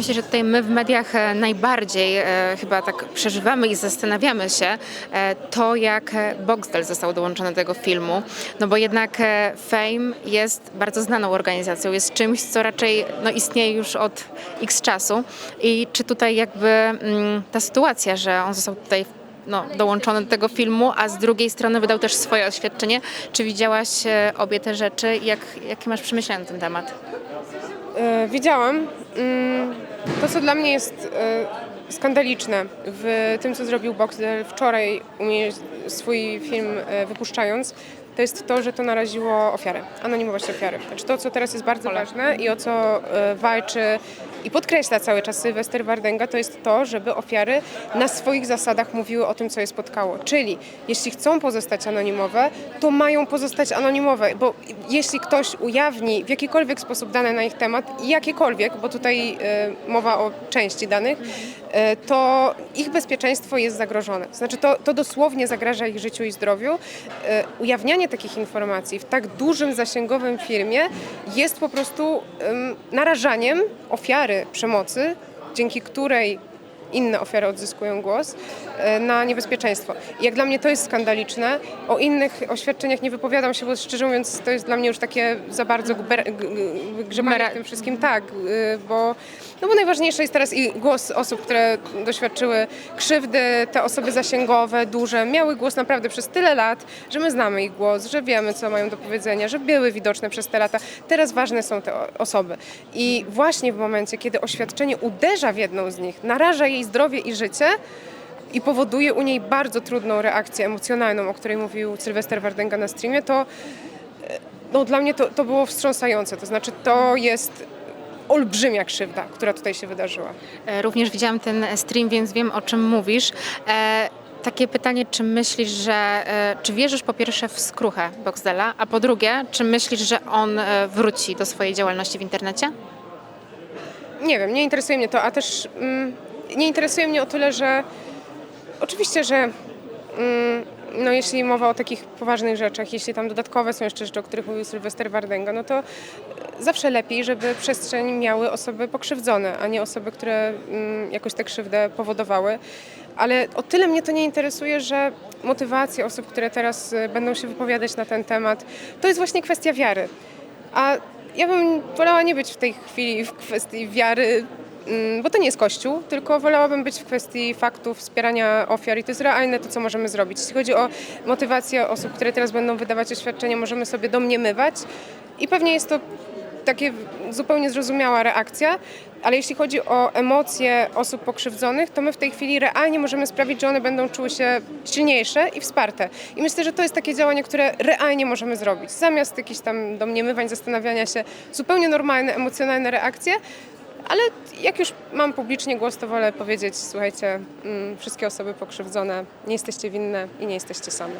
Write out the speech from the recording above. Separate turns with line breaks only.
Myślę, że tutaj my w mediach e, najbardziej e, chyba tak przeżywamy i zastanawiamy się e, to, jak Boxdel został dołączony do tego filmu. No bo jednak Fame jest bardzo znaną organizacją, jest czymś, co raczej no, istnieje już od x czasu. I czy tutaj jakby mm, ta sytuacja, że on został tutaj no, dołączony do tego filmu, a z drugiej strony wydał też swoje oświadczenie. Czy widziałaś obie te rzeczy? Jak, jakie masz przemyślenia na ten temat?
Widziałam. To, co dla mnie jest e, skandaliczne w tym, co zrobił Boxer wczoraj, swój film e, wypuszczając, to jest to, że to naraziło ofiarę, anonimowość ofiary. Znaczy to, co teraz jest bardzo ważne i o co e, walczy i podkreśla cały czas Sylwester Wardenga, to jest to, żeby ofiary na swoich zasadach mówiły o tym, co je spotkało. Czyli jeśli chcą pozostać anonimowe, to mają pozostać anonimowe, bo jeśli ktoś ujawni w jakikolwiek sposób dane na ich temat, jakiekolwiek, bo tutaj e, mowa o części danych, to ich bezpieczeństwo jest zagrożone. Znaczy to, to dosłownie zagraża ich życiu i zdrowiu. E, ujawnianie takich informacji w tak dużym, zasięgowym firmie jest po prostu em, narażaniem ofiary przemocy, dzięki której inne ofiary odzyskują głos, e, na niebezpieczeństwo. I jak dla mnie to jest skandaliczne. O innych oświadczeniach nie wypowiadam się, bo szczerze mówiąc to jest dla mnie już takie za bardzo grzebanie tym wszystkim. Tak, y, bo, no bo najważniejsze jest teraz i głos osób, które doświadczyły krzywdy, te osoby zasięgowe, duże, miały głos naprawdę przez tyle lat, że my znamy ich głos, że wiemy, co mają do powiedzenia, że były widoczne przez te lata. Teraz ważne są te osoby. I właśnie w momencie, kiedy oświadczenie uderza w jedną z nich, naraża jej zdrowie i życie, i powoduje u niej bardzo trudną reakcję emocjonalną, o której mówił Sylwester Wardenga na streamie, to e, no, dla mnie to, to było wstrząsające. To znaczy, to jest olbrzymia krzywda, która tutaj się wydarzyła.
E, Również widziałam ten stream, więc wiem o czym mówisz. E, takie pytanie, czy myślisz, że, e, czy wierzysz po pierwsze w skruchę Boxdela, a po drugie, czy myślisz, że on e, wróci do swojej działalności w internecie?
Nie wiem, nie interesuje mnie to, a też mm, nie interesuje mnie o tyle, że oczywiście, że mm, no jeśli mowa o takich poważnych rzeczach, jeśli tam dodatkowe są jeszcze rzeczy, o których mówił Sylwester Wardenga, no to zawsze lepiej, żeby przestrzeń miały osoby pokrzywdzone, a nie osoby, które mm, jakoś tę krzywdę powodowały. Ale o tyle mnie to nie interesuje, że motywacja osób, które teraz e, będą się wypowiadać na ten temat, to jest właśnie kwestia wiary. A ja bym wolała nie być w tej chwili w kwestii wiary, bo to nie jest Kościół, tylko wolałabym być w kwestii faktów, wspierania ofiar i to jest realne to, co możemy zrobić. Jeśli chodzi o motywację osób, które teraz będą wydawać oświadczenia, możemy sobie domniemywać i pewnie jest to takie zupełnie zrozumiała reakcja, ale jeśli chodzi o emocje osób pokrzywdzonych, to my w tej chwili realnie możemy sprawić, że one będą czuły się silniejsze i wsparte. I myślę, że to jest takie działanie, które realnie możemy zrobić. Zamiast jakichś tam domniemywań, zastanawiania się, zupełnie normalne, emocjonalne reakcje, ale jak już mam publicznie głos, to wolę powiedzieć, słuchajcie, mm, wszystkie osoby pokrzywdzone, nie jesteście winne i nie jesteście same.